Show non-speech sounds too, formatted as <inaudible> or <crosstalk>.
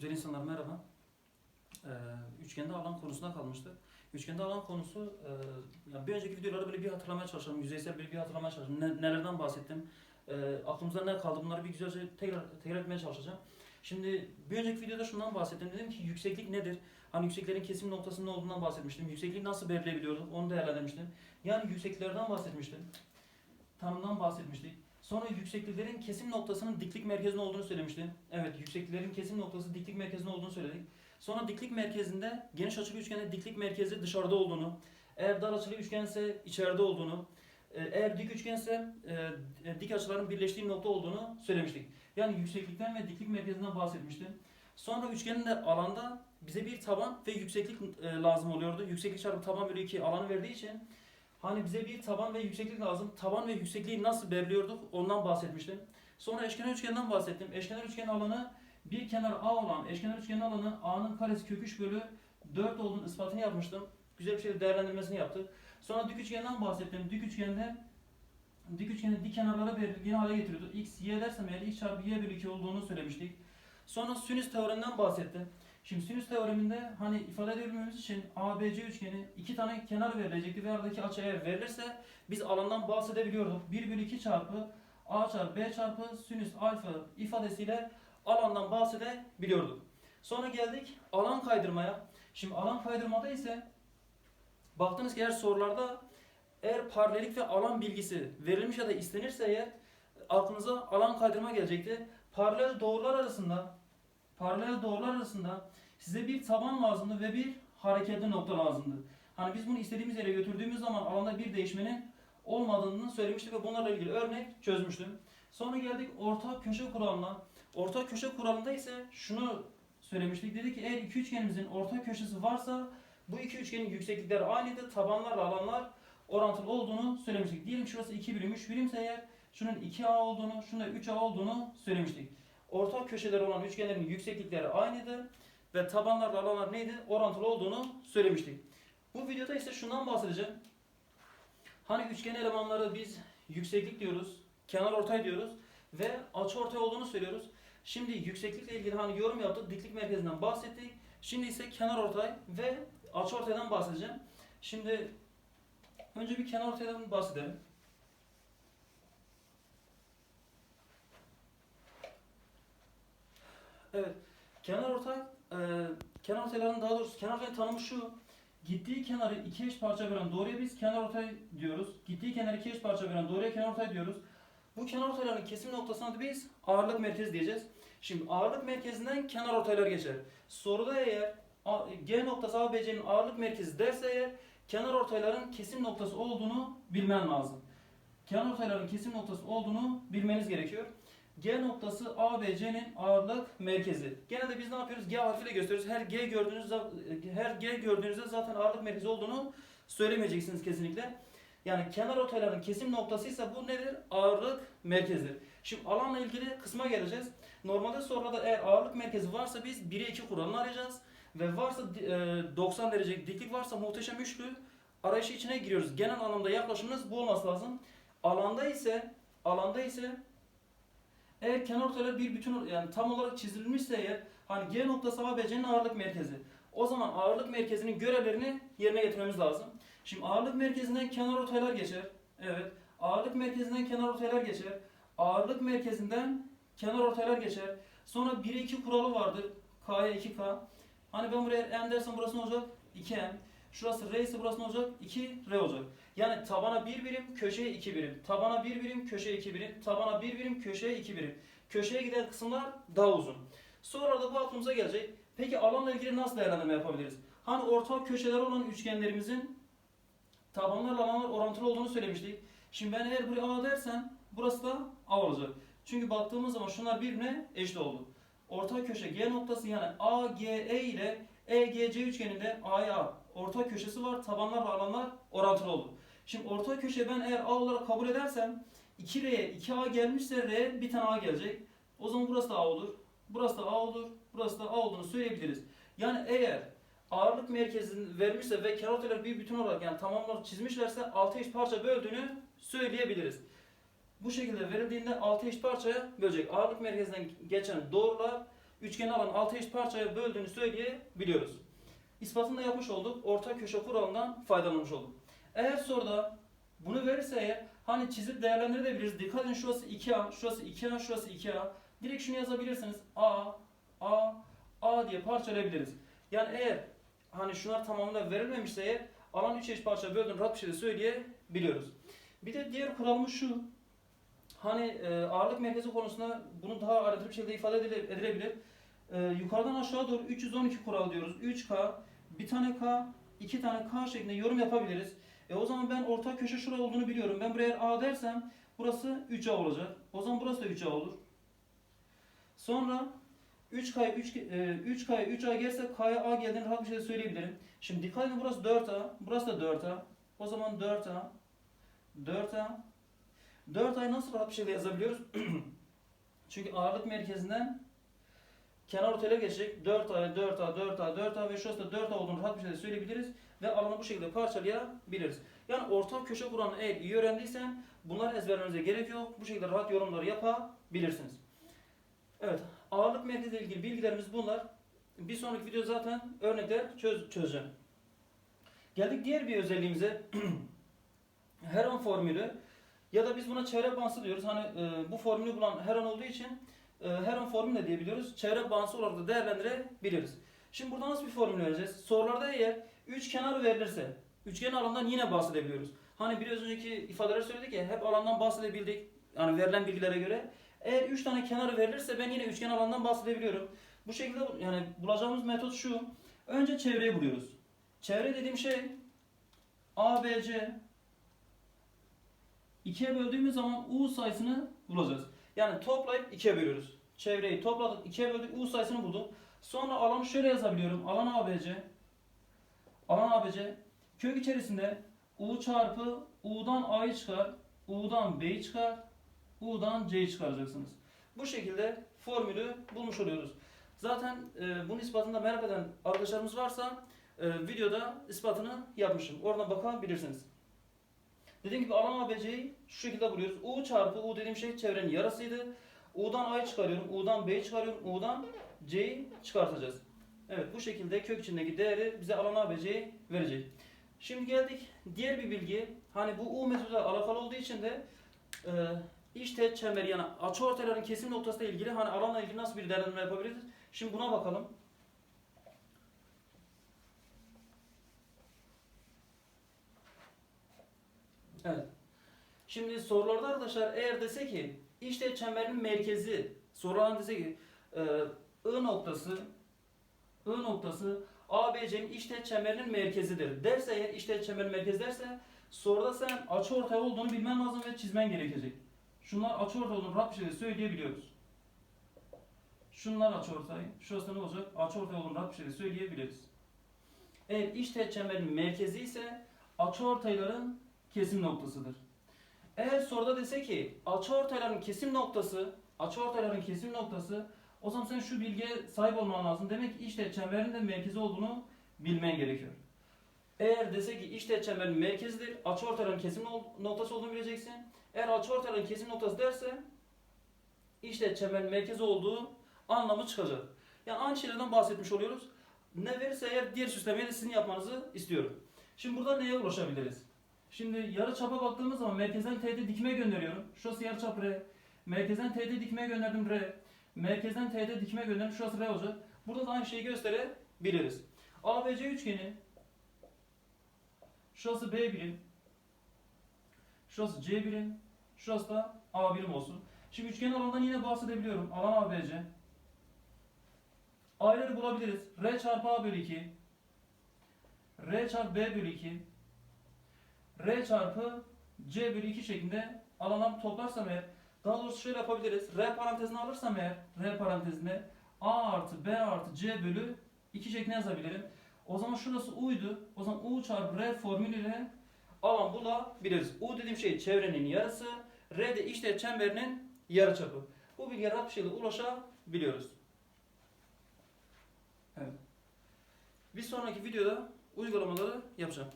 Güzel insanlar merhaba. Ee, üçgende alan konusunda kalmıştık. Üçgende alan konusu, e, bir önceki videoları böyle bir hatırlamaya çalışalım, yüzeysel bir, bir hatırlamaya çalışalım. Ne- nelerden bahsettim, e, aklımızda ne kaldı bunları bir güzelce tekrar, tekrar etmeye çalışacağım. Şimdi bir önceki videoda şundan bahsettim. Dedim ki yükseklik nedir? Hani yükseklerin kesim noktasının ne olduğundan bahsetmiştim. Yüksekliği nasıl belirleyebiliyorduk onu değerlendirmiştim. Yani yüksekliklerden bahsetmiştim. Tanımdan bahsetmiştik. Sonra yüksekliklerin kesim noktasının diklik merkezinde olduğunu söylemiştim. Evet, yüksekliklerin kesim noktası diklik merkezinde olduğunu söyledik. Sonra diklik merkezinde geniş açılı üçgende diklik merkezi dışarıda olduğunu, eğer dar açılı üçgense içeride olduğunu, e, eğer dik üçgense e, dik açıların birleştiği nokta olduğunu söylemiştik. Yani yükseklikten ve diklik merkezinden bahsetmiştim. Sonra üçgenin de alanda bize bir taban ve yükseklik e, lazım oluyordu. Yükseklik çarpı taban bölü 2 alanı verdiği için Hani bize bir taban ve yükseklik lazım. Taban ve yüksekliği nasıl belirliyorduk ondan bahsetmiştim. Sonra eşkenar üçgenden bahsettim. Eşkenar üçgen alanı bir kenar A olan eşkenar üçgenin alanı A'nın karesi kök 3 bölü 4 olduğunu ispatını yapmıştım. Güzel bir şekilde değerlendirmesini yaptık. Sonra dik üçgenden bahsettim. Dik üçgende dik üçgenin dik kenarları belirgin hale getiriyordu. X, Y dersem eğer x çarpı y bölü 2 olduğunu söylemiştik. Sonra sinüs teoreminden bahsettim. Şimdi sinüs teoreminde hani ifade edebilmemiz için ABC üçgeni iki tane kenar verilecekti ve aradaki açı eğer verilirse biz alandan bahsedebiliyorduk. 1 bölü 2 çarpı A çarpı B çarpı sinüs alfa ifadesiyle alandan bahsedebiliyorduk. Sonra geldik alan kaydırmaya. Şimdi alan kaydırmada ise baktınız ki eğer sorularda eğer paralellik ve alan bilgisi verilmiş ya da istenirse eğer aklınıza alan kaydırma gelecekti. Paralel doğrular arasında paralel doğrular arasında size bir taban lazımdı ve bir hareketli nokta lazımdı. Hani biz bunu istediğimiz yere götürdüğümüz zaman alanda bir değişmenin olmadığını söylemiştik ve bunlarla ilgili örnek çözmüştüm. Sonra geldik ortak köşe kuralına. Ortak köşe kuralında ise şunu söylemiştik. Dedik ki eğer iki üçgenimizin ortak köşesi varsa bu iki üçgenin yükseklikleri aynıydı. Tabanlarla alanlar orantılı olduğunu söylemiştik. Diyelim şurası 2 birim 3 birimse eğer şunun 2A olduğunu, şunun da 3A olduğunu söylemiştik. Ortak köşeleri olan üçgenlerin yükseklikleri aynıydı ve tabanlarla alanlar neydi? Orantılı olduğunu söylemiştik. Bu videoda ise şundan bahsedeceğim. Hani üçgen elemanları biz yükseklik diyoruz, kenar ortay diyoruz ve açı ortay olduğunu söylüyoruz. Şimdi yükseklikle ilgili hani yorum yaptık, diklik merkezinden bahsettik. Şimdi ise kenar ortay ve açı ortaydan bahsedeceğim. Şimdi önce bir kenar ortaydan bahsedelim. Evet. Kenar ortay, e, kenar ortayların daha doğrusu kenar ortayın tanımı şu. Gittiği kenarı iki eş parça veren doğruya biz kenar ortay diyoruz. Gittiği kenarı iki eş parça veren doğruya kenar ortay diyoruz. Bu kenar ortayların kesim noktasına da biz ağırlık merkezi diyeceğiz. Şimdi ağırlık merkezinden kenar ortaylar geçer. Soruda eğer G noktası ABC'nin ağırlık merkezi derse eğer kenar ortayların kesim noktası olduğunu bilmen lazım. Kenar ortayların kesim noktası olduğunu bilmeniz gerekiyor. G noktası ABC'nin ağırlık merkezi. Genelde biz ne yapıyoruz? G harfiyle gösteriyoruz. Her G gördüğünüz her G gördüğünüzde zaten ağırlık merkezi olduğunu söylemeyeceksiniz kesinlikle. Yani kenar ortayların kesim noktasıysa bu nedir? Ağırlık merkezidir. Şimdi alanla ilgili kısma geleceğiz. Normalde sorularda eğer ağırlık merkezi varsa biz 1'e 2 kuralını arayacağız. Ve varsa e, 90 derece diklik varsa muhteşem üçlü arayışı içine giriyoruz. Genel anlamda yaklaşımınız bu olması lazım. Alanda ise alanda ise eğer kenar ortaylar bir bütün yani tam olarak çizilmişse eğer hani G noktası ABC'nin ağırlık merkezi. O zaman ağırlık merkezinin görevlerini yerine getirmemiz lazım. Şimdi ağırlık merkezinden kenar ortaylar geçer. Evet. Ağırlık merkezinden kenar ortaylar geçer. Ağırlık merkezinden kenar ortaylar geçer. Sonra 1'e 2 kuralı vardır. K'ya 2K. Hani ben buraya M dersem burası ne olacak? 2M. Şurası R ise burası ne olacak? 2R olacak. Yani tabana 1 birim, köşeye 2 birim. Tabana 1 birim, köşeye 2 birim. Tabana 1 birim, köşeye 2 birim. Köşeye giden kısımlar daha uzun. Sonra da bu aklımıza gelecek. Peki alanla ilgili nasıl değerlendirme yapabiliriz? Hani ortak köşeleri olan üçgenlerimizin tabanlarla alanlar orantılı olduğunu söylemiştik. Şimdi ben eğer buraya A dersem burası da A olacak. Çünkü baktığımız zaman şunlar birbirine eşit oldu. Ortak köşe G noktası yani AGE ile EGC üçgeninde A'ya ortak köşesi var. Tabanlarla alanlar orantılı oldu. Şimdi ortak köşe ben eğer A olarak kabul edersem 2R'ye 2A gelmişse R bir tane A gelecek. O zaman burası da A olur. Burası da A olur. Burası da A olduğunu söyleyebiliriz. Yani eğer ağırlık merkezini vermişse ve kenar ortayları bir bütün olarak yani tamamlar çizmişlerse 6 eş parça böldüğünü söyleyebiliriz. Bu şekilde verildiğinde 6 eş parçaya bölecek. Ağırlık merkezinden geçen doğrular üçgeni alan 6 eşit parçaya böldüğünü söyleyebiliyoruz. İspatını da yapmış olduk. Orta köşe kuralından faydalanmış olduk. Eğer soruda bunu verirse eğer hani çizip değerlendirebiliriz. Dikkat edin şurası 2A, şurası 2A, şurası 2A. Direkt şunu yazabilirsiniz. A, A, A diye parçalayabiliriz. Yani eğer hani şunlar tamamıyla verilmemişse eğer alan 3 eşit parça böldüğünü rahat bir şekilde söyleyebiliyoruz. Bir de diğer kuralımız şu. Hani e, ağırlık merkezi konusunda bunu daha ayrıntılı bir şekilde ifade edile- edilebilir. E, yukarıdan aşağı doğru 312 kural diyoruz. 3K, bir tane K, iki tane K şeklinde yorum yapabiliriz. E o zaman ben orta köşe şurada olduğunu biliyorum. Ben buraya A dersem burası 3A olacak. O zaman burası da 3A olur. Sonra 3K'ya 3, e, 3K'ya 3A gelse K'ya A geldiğini rahat bir şekilde söyleyebilirim. Şimdi dikkat edin burası 4A, burası da 4A. O zaman 4A, 4A. 4A'yı nasıl rahat bir şekilde yazabiliyoruz? <clears throat> Çünkü ağırlık merkezinden kenar ortaya geçecek. 4A, 4A, 4A, 4A ve şurası da 4A olduğunu rahat bir şekilde söyleyebiliriz. Ve alanı bu şekilde parçalayabiliriz. Yani orta köşe kuranı eğer iyi öğrendiysen bunlar ezberlemenize gerek yok. Bu şekilde rahat yorumları yapabilirsiniz. Evet, ağırlık merkeziyle ilgili bilgilerimiz bunlar. Bir sonraki video zaten örnekler çöz, çözeceğim. Geldik diğer bir özelliğimize. <clears throat> Heron formülü ya da biz buna çevre bağıntısı diyoruz. Hani e, bu formülü bulan Heron olduğu için e, Heron formülü de diyebiliyoruz. Çevre bağıntısı olarak da değerlendirebiliriz. Şimdi burada nasıl bir formül vereceğiz? Sorularda eğer üç kenar verilirse, üçgen alandan yine bahsedebiliyoruz. Hani biraz önceki ifadeler söyledik ya, hep alandan bahsedebildik. Yani verilen bilgilere göre. Eğer üç tane kenar verilirse ben yine üçgen alandan bahsedebiliyorum. Bu şekilde yani bulacağımız metot şu. Önce çevreyi buluyoruz. Çevre dediğim şey ABC 2'ye böldüğümüz zaman U sayısını bulacağız. Yani toplayıp 2'ye bölüyoruz. Çevreyi topladık, 2'ye böldük, U sayısını bulduk. Sonra alanı şöyle yazabiliyorum. Alan ABC. Alan ABC. Kök içerisinde U çarpı U'dan A'yı çıkar. U'dan B'yi çıkar. U'dan C'yi çıkaracaksınız. Bu şekilde formülü bulmuş oluyoruz. Zaten e, bunun ispatını merak eden arkadaşlarımız varsa e, videoda ispatını yapmışım. Oradan bakabilirsiniz. Dediğim gibi alan ABC'yi şu şekilde buluyoruz. U çarpı U dediğim şey çevrenin yarısıydı. U'dan A'yı çıkarıyorum. U'dan B'yi çıkarıyorum. U'dan C'yi çıkartacağız. Evet bu şekilde kök içindeki değeri bize alan ABC'yi verecek. Şimdi geldik diğer bir bilgi. Hani bu U metoduyla alakalı olduğu için de e, iç teğet çemberi yani açıortayların kesim noktasıyla ilgili hani alanla ilgili nasıl bir değerlendirme yapabiliriz? Şimdi buna bakalım. Evet. Şimdi sorularda arkadaşlar eğer dese ki işte çemberin merkezi sorulan dese ki e, I noktası I noktası ABC'nin işte çemberinin merkezidir derse eğer işte çemberin merkezi derse soruda sen açıortay olduğunu bilmen lazım ve çizmen gerekecek. Şunlar açıortay olduğunu rahat bir şekilde söyleyebiliyoruz. Şunlar açıortay, şurası ne olacak? Açıortay olduğunu rahat bir şekilde söyleyebiliriz. Eğer işte çemberin merkezi ise açıortayların kesim noktasıdır. Eğer soruda dese ki açıortayların kesim noktası, açıortayların kesim noktası o zaman sen şu bilgiye sahip olman lazım. Demek ki işte çemberin de merkezi olduğunu bilmen gerekiyor. Eğer dese ki işte çemberin merkezidir, açıortayların kesim noktası olduğunu bileceksin. Eğer açıortayların kesim noktası derse işte çemberin merkezi olduğu anlamı çıkacak. Yani aynı şeylerden bahsetmiş oluyoruz. Ne verirse eğer diğer süslemeyi de sizin yapmanızı istiyorum. Şimdi burada neye ulaşabiliriz? Şimdi yarı çapa baktığımız zaman merkezden T'de dikme gönderiyorum. Şurası yarı çap R. Merkezden T'de dikme gönderdim R. Merkezden T'de dikme gönderdim. Şurası R olacak. Burada da aynı şeyi gösterebiliriz. ABC üçgeni. Şurası B birim. Şurası C birim. Şurası da A birim olsun. Şimdi üçgen alandan yine bahsedebiliyorum. Alan ABC. A'ları bulabiliriz. R çarpı A bölü 2. R çarpı B bölü 2. R çarpı C bölü 2 şeklinde alanları toplarsam eğer daha doğrusu şöyle yapabiliriz. R parantezine alırsam eğer R parantezine A artı B artı C bölü 2 şeklinde yazabilirim. O zaman şurası U'ydu. O zaman U çarpı R formülüyle alan bulabiliriz. U dediğim şey çevrenin yarısı. R de işte çemberinin yarıçapı. Bu bilgiye rahat bir şekilde ulaşabiliyoruz. Evet. Bir sonraki videoda uygulamaları yapacağım.